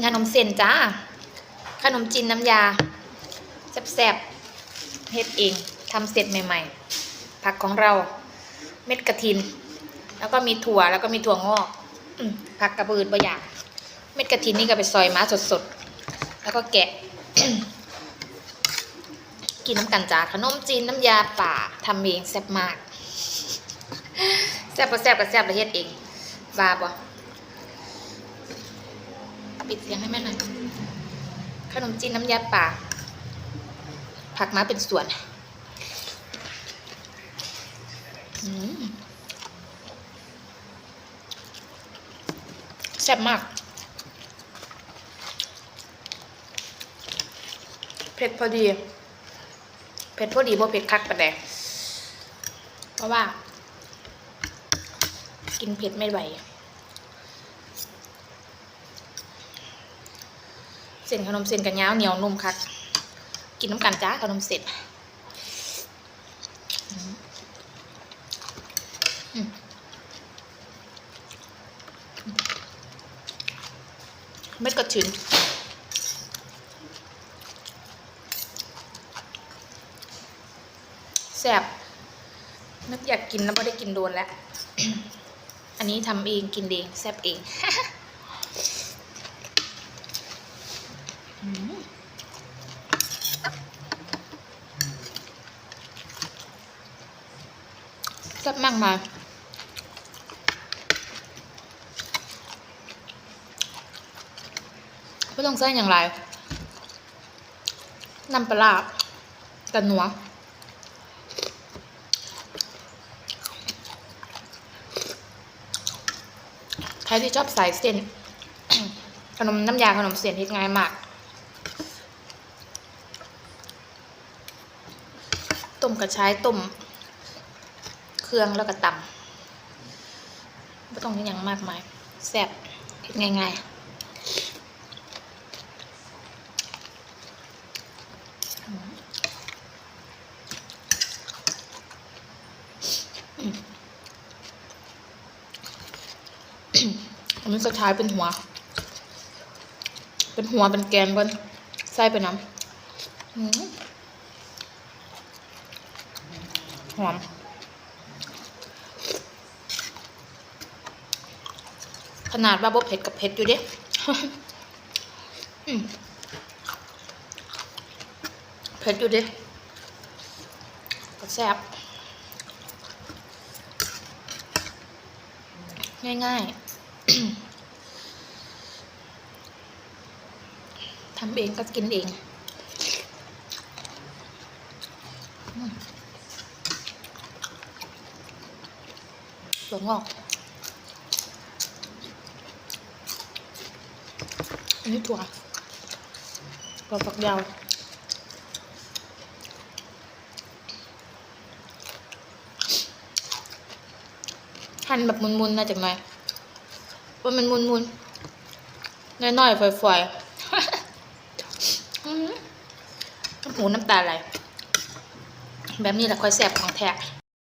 นขนมเส้นจ้า ขนมจีนน้ำยาแซ่บๆเฮ็ดเองทำเสร็จใหม่ ๆ ผักของเราเม็ดกระถิน แล้วก็มีถั่วแล้วก็มีถั่วงอกผักกระบืดบะอย่างเม็ดกระถินนี่ก็ไปซอยม้าสดๆ แล้วก็แกะ กินน้ำกันจ้าขนมจีนน้ำยาป่าทำเองแซ่บมากแซ่บก็แซ่บก็แซ่บประเฮ็ดเองบาบ่ ปิดเสียงให้แม่หน่อยขนมจีนน้ำยาป่า ผักมาเป็นส่วนแซ่บมาก เผ็ดพอดี เผ็ดพอดีบ่เผ็ดคักปานใดเพราะว่า กินเผ็ดไม่ไหว เส้นขนมเส้นกันยาวเหนียวนุ่มคักกินน้ำกันจ้าขนมเส้นอืมอืมเม็ดกระถินแซ่บนึกอยากกินแล้วไม่ได้กินโดนแล้ว อันนี้ทำเองกินเองแซ่บเอง อืม แซ่บมากมายไม่ต้องใส่อย่างไรน้ำปลาร้ากับหนัวใครที่ชอบใส่เส้น ขนมน้ำยาขนมเส้นเฮ็ดง่ายมาก ต้มกระชายต้มเครื่องแล้วก็ตำไม่ต้องเฮ็ดหยังมากมายแซ่บง่ายๆอืมอืมอันนี้กระชายเป็นหัว เป็นหัวเป็นแกนบนใส่ไปน้ำอืม หอมขนาดว่าบ่เผ็ดกับเผ็ดอยู่เด้เผ็ดอยู่เด้ก็แซ่บง่ายๆทำเองก็กินเองอ ถั่วงอกอันนี้ถั่วถั่วฝักยาวหั่นแบบมุนๆนะจังไหนว่ามันมุนๆน้อยๆฝอยๆอื้อหือน้ำหูน้ำตาไหลแบบนี้แหละค่อยแสบของแท้